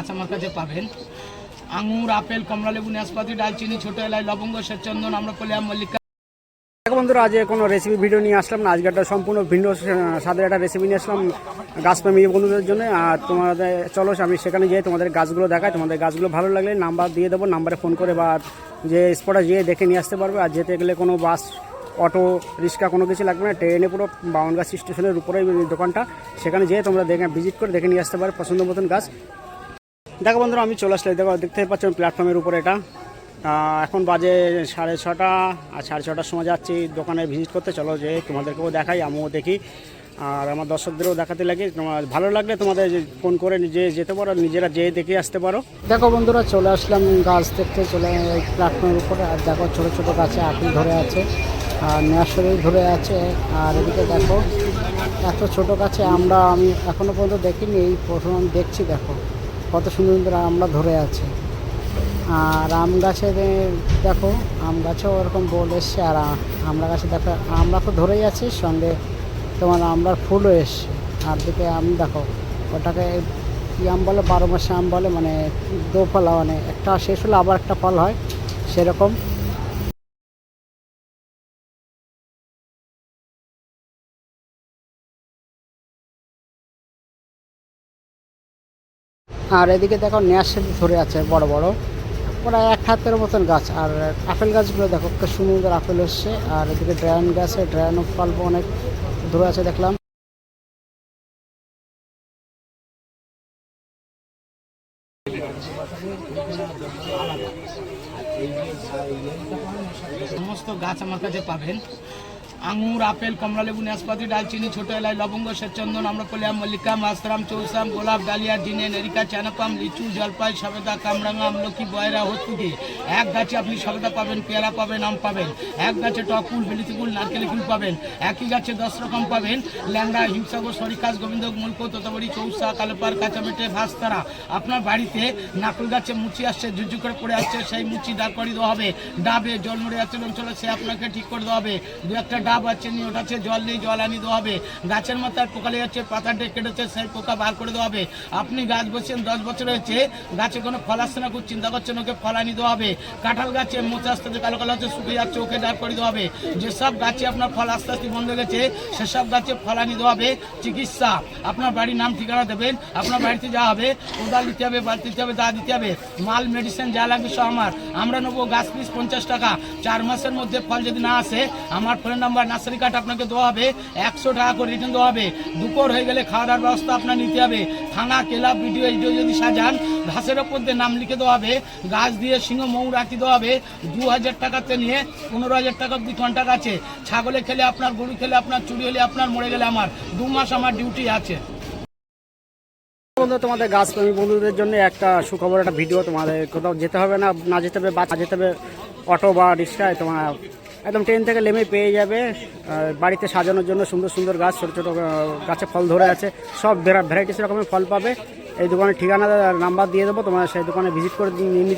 গাছ আমার কাছে পাবেন। আঙুর, আপেল, কমলা লেবু, নাশপাতি, ডালচিনি, ছোট এলাই লবঙ্গ শ্বেতচন্দন আমরা পলিয়াম মল্লিকা বন্ধুরা আজ কোনো রেসিপি ভিডিও নিয়ে আসলাম না। আজকে একটা সম্পূর্ণ ভিন্ন স্বাদের একটা রেসিপি নিয়ে আসলাম গাছপ্রেমী বন্ধুদের জন্য। আর তোমাদের চলো আমি সেখানে যেয়ে তোমাদের গাছগুলো দেখাই। তোমাদের গাছগুলো ভালো লাগলে নাম্বার দিয়ে দেবো নাম্বারে ফোন করে বা যে স্পটে যেয়ে দেখে নিয়ে আসতে পারবে। আর যেতে গেলে কোনো বাস অটো রিক্সা কোনো কিছু লাগবে না। ট্রেনে পুরো বাউনগাছ স্টেশনের উপরেই দোকানটা। সেখানে যেয়ে তোমরা দেখে ভিজিট করে দেখে নিয়ে আসতে পারবে পছন্দ মতন গাছ। দেখো বন্ধুরা, আমি চলে আসলে দেখো দেখতে পাচ্ছ প্ল্যাটফর্মের উপরে এটা। এখন বাজে সাড়ে ছটা, আর সাড়ে ছটার সময় যাচ্ছি দোকানে ভিজিট করতে। চলো যে তোমাদেরকেও দেখাই, আমিও দেখি। আর আমার দর্শকদেরও দেখাতে লাগে। তোমার ভালো লাগলে তোমাদের ফোন করে নিজে যেতে পারো, নিজেরা যেয়ে দেখে আসতে পারো। দেখো বন্ধুরা, চলে আসলাম গাছ দেখতে, চলে প্ল্যাটফর্মের উপরে। আর দেখো, ছোটো ছোটো গাছে আপেল ধরে আছে, আর নার্সারি ধরে আছে। আর এদিকে দেখো, এত ছোট গাছে আমরা, আমি এখনও পর্যন্ত দেখিনি, এই প্রথম দেখছি, দেখো। কত সুন্দর সুন্দর আমরা ধরে আছে। আর আম গাছে দেখো, আম গাছেও ওরকম বল এসছে, আর আমরা গাছে দেখো, আমরা তো ধরেই আছি, সঙ্গে তোমার আমরার ফুলও এসছে। আর দিকে আম দেখো, ওটাকে কী আম বলে? বারো মাসে আম বলে মানে দোফলা মানে একটা শেষ হলে আবার একটা ফল হয়, সেরকম। আর এদিকে দেখো নেয়ার ধরে আছে বড় বড়। প্রায় এক হাতের মতন গাছ। আর আপেল গাছগুলো দেখো সুন্দর আপেল এসছে। আর এদিকে ড্রাগন গাছে ড্রাগন ফল অনেক ধরে আছে দেখলাম। সমস্ত গাছ আমার কাছে পাবেন। আঙুর, আপেল, কমলা লেবু, নাশপাতি ডালচিনি ছোট এলাই লবঙ্গ, শ্বেতচন্দন আমরা পলিয়াম মল্লিকা মাস্তারাম চৌসাম, গোলাপ, ডালিয়া ডিনে নেরিকা চানাপাম, লিচু, জলপাই, সবেদা, কামরাঙা, আমলকি, বয়রা হতুকি এক গাছে আপনি সবেদা পাবেন, পেয়ারা পাবেন, আম পাবেন। এক গাছে টকুল কুল নারকেল ফুল পাবেন। একই গাছে দশ রকম পাবেন, ল্যাংড়া হিমসাগর সরিকাস গোবিন্দ, মুলকো, তোতাবড়ি, চৌসা, কালোপার কাঁচামেটে ভাস্তারা। আপনার বাড়িতে নাকুল গাছে মুচি আসছে ঝুঝু করে পড়ে আসছে, সেই মুচি দাঁড় করে দেওয়া হবে। ডাবে জল মরে যাচ্ছে অঞ্চলে সে আপনাকে ঠিক করে দেওয়া হবে। দু একটা আছে নিয়ে ওঠাচ্ছে জল নেই, জল আনি দেওয়া হবে। গাছের মাথায় পোকা যাচ্ছে পাতা কেটেছে সেই পোকা বার করে দেওয়া হবে। আপনি গাছ বসছেন দশ বছর হয়েছে, গাছে কোনো ফল আসছে না খুব চিন্তা করছেন, ওকে ফল আনি দেওয়া হবে। কাঁঠাল গাছে মোচা আস্তে কালো কালো হচ্ছে, শুকিয়ে যাচ্ছে, ওকে দাঁড় করে দেওয়া হবে। যেসব গাছে আপনার ফল আস্তে আস্তে বন্ধ গেছে, সেসব গাছে ফল আনি দেওয়া হবে। চিকিৎসা, আপনার বাড়ির নাম ঠিকানা দেবেন, আপনার বাড়িতে যাওয়া হবে, কোদাল দিতে হবে, বালতি দিতে হবে, দা দিতে হবে, মাল মেডিসিন যা লাগবে সব আমার। আমরা নেব গাছ পিস পঞ্চাশ টাকা। চার মাসের মধ্যে ফল যদি না আসে, আমার ফোন নাম্বার নার্সারি কার্ড আপনাকে দেওয়া হবে, একশো টাকা করে রিটার্ন দেওয়া হবে। দুপুর হয়ে গেলে খাওয়া দাওয়ার ব্যবস্থা আপনার নিতে হবে। থানা, ক্লাব ভিডিও এইডিও যদি সাজান, ঘাসের ওপর দিয়ে নাম লিখে দেওয়া হবে। গাছ দিয়ে সিংহ মৌ রাখি দেওয়া হবে। দু হাজার টাকাতে নিয়ে পনেরো হাজার টাকা অব্দি কন্টাক্ট আছে। ছাগলে খেলে আপনার, গরু খেলে আপনার, চুরি হলে আপনার, মরে গেলে আমার। দু মাস আমার ডিউটি আছে। তোমাদের গাছ প্রেমী বন্ধুদের জন্য একটা সুখবর, একটা ভিডিও তোমাদের কোথাও যেতে হবে না না যেতে হবে, বা যেতে হবে, অটো বা রিক্সায় তোমার একদম ট্রেন থেকে নেমে পেয়ে যাবে। বাড়িতে সাজানোর জন্য সুন্দর সুন্দর গাছ, ছোটো ছোটো গাছে ফল ধরে আছে। সব ভ্যারাইটিস রকমের ফল পাবে। এই দোকানের ঠিকানা নাম্বার দিয়ে দেবো, তোমরা সেই দোকানে ভিজিট করে নিয়ে নিতে